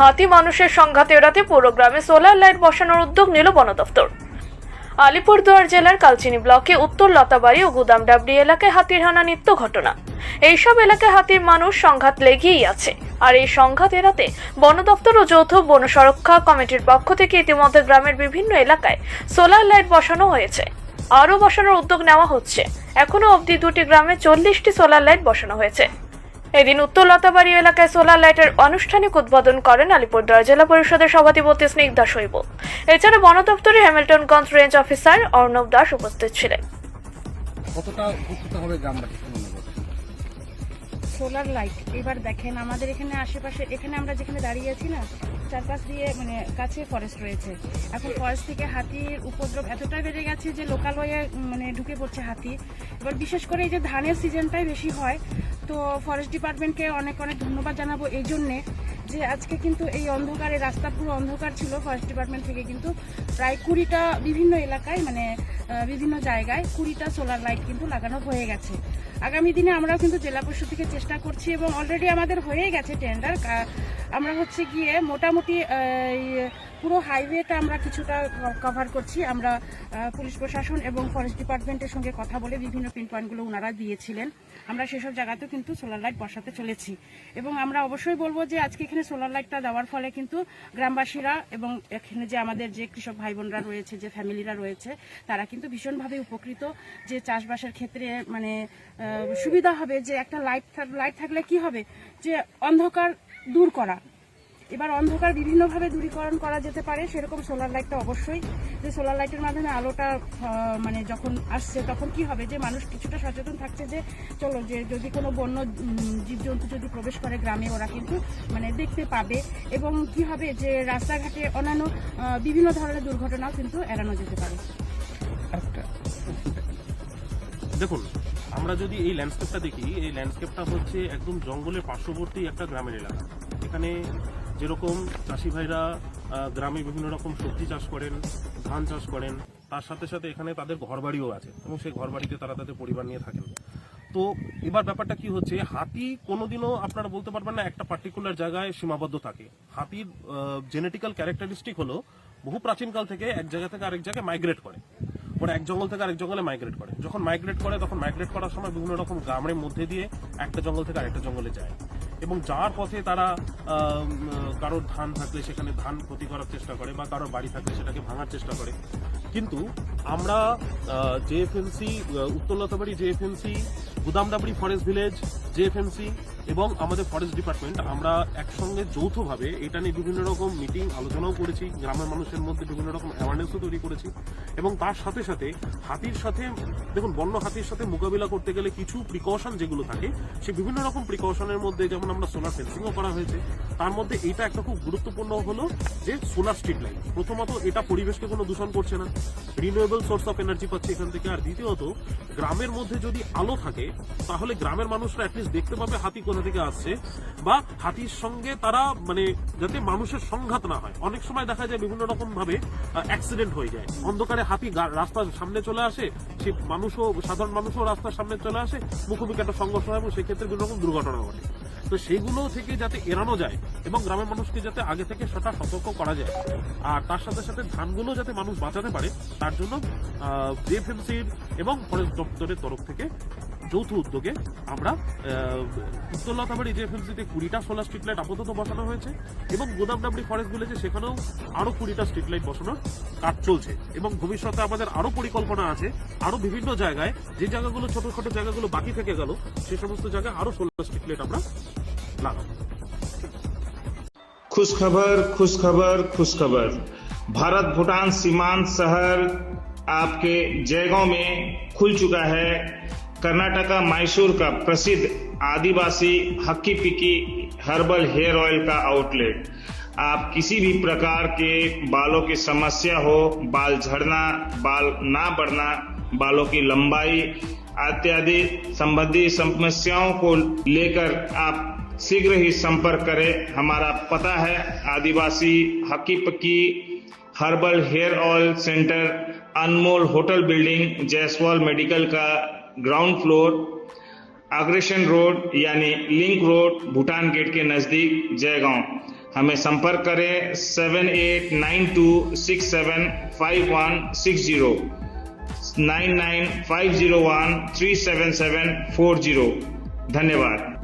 হাতি মানুষের সংঘাত এড়াতে পুরো গ্রামে সোলার লাইট বসানোর উদ্যোগ নিল বন দফতর। আলিপুরদুয়ার জেলার কালচিনি ব্লকে উত্তর লতাবাড়ি ও গুদামডাবড়ি এলাকায় হাতির হানা নিত্য ঘটনা। এইসব এলাকায় হাতির মানুষ সংঘাত লেগেই আছে। আর এই সংঘাত এড়াতে বন দপ্তর ও যৌথ বন সুরক্ষা কমিটির পক্ষ থেকে ইতিমধ্যে গ্রামের বিভিন্ন এলাকায় সোলার লাইট বসানো হয়েছে। আরও বসানোর উদ্যোগ নেওয়া হচ্ছে। এখনও অবধি দুটি গ্রামে চল্লিশটি সোলার লাইট বসানো হয়েছে। এদিন উত্তর লতাবাড়ি এলাকায় সোলার লাইটের আনুষ্ঠানিক উদ্বোধন করেন আলিপুরদুয়ার জেলা পরিষদের সভাধিপতি স্নিগ্ধা শৈব। এছাড়া বন দপ্তরের হ্যামিল্টনগঞ্জ রেঞ্জ অফিসার অর্ণব দাস উপস্থিত ছিলেন। কতটা উপকৃত হবে গ্রামবাসী সোলার লাইট এবার দেখেন আমাদের এখানে আশেপাশে এখানে আমরা যেখানে দাঁড়িয়ে আছি না চারপাশ দিয়ে মানে কাছে ফরেস্ট রয়েছে। এখন ফরেস্ট থেকে হাতির উপদ্রব এতটাই বেড়ে গেছে যে লোকালয়ে মানে ঢুকে পড়ছে হাতি। এবার বিশেষ করে এই যে ধানের সিজনটাই বেশি হয় তো ফরেস্ট ডিপার্টমেন্টকে অনেক অনেক ধন্যবাদ জানাব এই জন্যে যে আজকে কিন্তু এই অন্ধকারে, রাস্তা পুরো অন্ধকার ছিল ফরেস্ট ডিপার্টমেন্ট থেকে কিন্তু। প্রায় কুড়িটা বিভিন্ন এলাকায় মানে বিভিন্ন জায়গায় কুড়িটা সোলার লাইট কিন্তু লাগানো হয়ে গেছে। আগামী দিনে আমরাও কিন্তু জেলা পরিষদ থেকে চেষ্টা করছি এবং অলরেডি আমাদের হয়ে গেছে টেন্ডার আমরা হচ্ছে গিয়ে মোটামুটি পুরো হাইওয়েটা আমরা কিছুটা কভার করছি। আমরা পুলিশ প্রশাসন এবং ফরেস্ট ডিপার্টমেন্টের সঙ্গে কথা বলে বিভিন্ন পিন পয়েন্টগুলো ওনারা দিয়েছিলেন। আমরা সেসব জায়গাতেও কিন্তু সোলার লাইট বসাতে চলেছি। এবং আমরা অবশ্যই বলব যে, আজকে এখানে সোলার লাইটটা দেওয়ার ফলে কিন্তু গ্রামবাসীরা এবং এখানে যে আমাদের যে কৃষক ভাই বোনরা রয়েছে, যে ফ্যামিলিরা রয়েছে, তারা কিন্তু ভীষণভাবে উপকৃত যে চাষবাসের ক্ষেত্রে মানে সুবিধা হবে, যে একটা লাইট লাইট থাকলে কি হবে? যে অন্ধকার দূর করা। এবার অন্ধকার বিভিন্নভাবে দূরীকরণ করা যেতে পারে, সেরকম সোলার লাইটটা অবশ্যই। যে সোলার লাইটের মাধ্যমে আলোটা মানে যখন আসছে, তখন কি হবে? যে মানুষ কিছুটা সচেতন থাকছে যে, চলো যে যদি কোনো বন্য জীবজন্তু যদি প্রবেশ করে গ্রামে, ওরা কিন্তু মানে দেখতে পাবে। এবং কি হবে যে রাস্তাঘাটে অন্যান্য বিভিন্ন ধরনের দুর্ঘটনাও কিন্তু এড়ানো যেতে পারে। দেখুন, আমরা যদি এই ল্যান্ডস্কেপটা দেখি, এই ল্যান্ডস্কেপটা হচ্ছে একদম জঙ্গলের পার্শ্ববর্তী একটা গ্রামের এলাকা। এখানে যেরকম চাষি ভাইরা গ্রামে বিভিন্ন রকম সবজি চাষ করেন, ধান চাষ করেন, তার সাথে সাথে এখানে তাদের ঘরবাড়িও আছে এবং সেই ঘরবাড়িতে তারা তাদের পরিবার নিয়ে থাকেন। তো এবার ব্যাপারটা কি হচ্ছে, হাতি কোনোদিনও আপনারা বলতে পারবেন না একটা পার্টিকুলার জায়গায় সীমাবদ্ধ থাকে। হাতির জেনেটিক্যাল ক্যারেক্টারিস্টিক হলো বহু প্রাচীনকাল থেকে এক জায়গা থেকে আরেক জায়গায় মাইগ্রেট করে। ওরা এক জঙ্গল থেকে আরেক জঙ্গলে মাইগ্রেট করে। যখন মাইগ্রেট করে, তখন মাইগ্রেট করার সময় বিভিন্ন রকম গ্রামের মধ্যে দিয়ে একটা জঙ্গল থেকে আরেকটা জঙ্গলে যায়। এবং যাওয়ার পথে তারা কারোর ধান থাকলে সেখানে ধান ক্ষতি করার চেষ্টা করে বা কারোর বাড়ি থাকলে সেটাকে ভাঙার চেষ্টা করে। কিন্তু আমরা জেএফএমসি উত্তরলতাবাড়ি জেএফএমসি, গুদামডাবড়ি ফরেস্ট ভিলেজ, জেএফএমসি এবং আমাদের ফরেস্ট ডিপার্টমেন্ট আমরা একসঙ্গে যৌথভাবে এটা নিয়ে বিভিন্ন রকম মিটিং আলোচনাও করেছি, গ্রামের মানুষের মধ্যে বিভিন্ন রকম অ্যাওয়ারনেসও তৈরি করেছি এবং তার সাথে সাথে হাতির সাথে, দেখুন, বন্য হাতির সাথে মোকাবিলা করতে গেলে কিছু প্রিকশন যেগুলো থাকে, সে বিভিন্ন রকম প্রিকশনের মধ্যে যেমন আমরা সোলার ফেন্সিংও করা হয়েছে, তার মধ্যে এটা একটা খুব গুরুত্বপূর্ণ হলো যে সোলার স্ট্রিট লাইট প্রথমত এটা পরিবেশকে কোনো দূষণ করছে না রিনিউয়েবল সোর্স অফ এনার্জি পাচ্ছে এখান থেকে, আর দ্বিতীয়ত, গ্রামের মধ্যে যদি আলো থাকে, তাহলে গ্রামের মানুষরা অ্যাটলিস্ট দেখতে পাবে হাতি কোথা থেকে আসছে, বা হাতির সঙ্গে তারা মানে যাতে মানুষের সংঘাত না হয়। অনেক সময় দেখা যায় বিভিন্ন রকম ভাবে অ্যাক্সিডেন্ট হয়ে যায়। অন্ধকারে হাতি রাস্তার সামনে চলে আসে, সে মানুষও, সাধারণ মানুষও রাস্তার সামনে চলে আসে, মুখোমুখি একটা সংঘর্ষ হয় এবং সেক্ষেত্রে বিভিন্ন রকম দুর্ঘটনা ঘটে। তো সেগুলো থেকে যাতে এড়ানো যায় এবং গ্রামের মানুষকে যাতে আগে থেকে সেটা সতর্ক করা যায়, আর তার সাথে সাথে ধানগুলো যাতে মানুষ বাঁচাতে পারে, তার জন্য জেএফএমসির এবং ফরেস্ট দপ্তরের তরফ থেকে যৌথ উদ্যোগে আমরা উত্তরলতাবাড়ি জেএফএমসিতে কুড়িটা সোলার স্ট্রিট লাইট আপাতত বসানো হয়েছে এবং গোদামডাবড়ি ফরেস্ট ভিলেজে সেখানেও আরো কুড়িটা স্ট্রিট লাইট বসানোর কাজ চলছে এবং ভবিষ্যতে আমাদের আরো পরিকল্পনা আছে আরো বিভিন্ন জায়গায় যে জায়গাগুলো ছোট ছোট জায়গাগুলো বাকি থেকে গেল সেই সমস্ত জায়গায় আরো সোলার স্ট্রিট লাইট আমরা লাগাবো खुश खबर खुश खबर खुश खबर भारत भूटान सीमांत शहर आपके जयगांव में खुल चुका है कर्नाटका मैसूर का प्रसिद्ध आदिवासी Hakki Pikki herbal hair oil का आउटलेट। आप किसी भी प्रकार के बालों की समस्या हो, बाल झड़ना, बाल ना बढ़ना, बालों की लंबाई इत्यादि संबंधी समस्याओं को लेकर आप शीघ्र ही संपर्क करें। हमारा पता है, आदिवासी Hakki Pakki herbal hair oil centre Anmol hotel building Jaiswal medical का ग्राउंड फ्लोर अग्रेशन रोड यानी लिंक रोड भूटान गेट के नज़दीक, जयगांव। हमें संपर्क करें seven eight nine two six seven five one six zero nine nine five zero one three seven seven four zero धन्यवाद।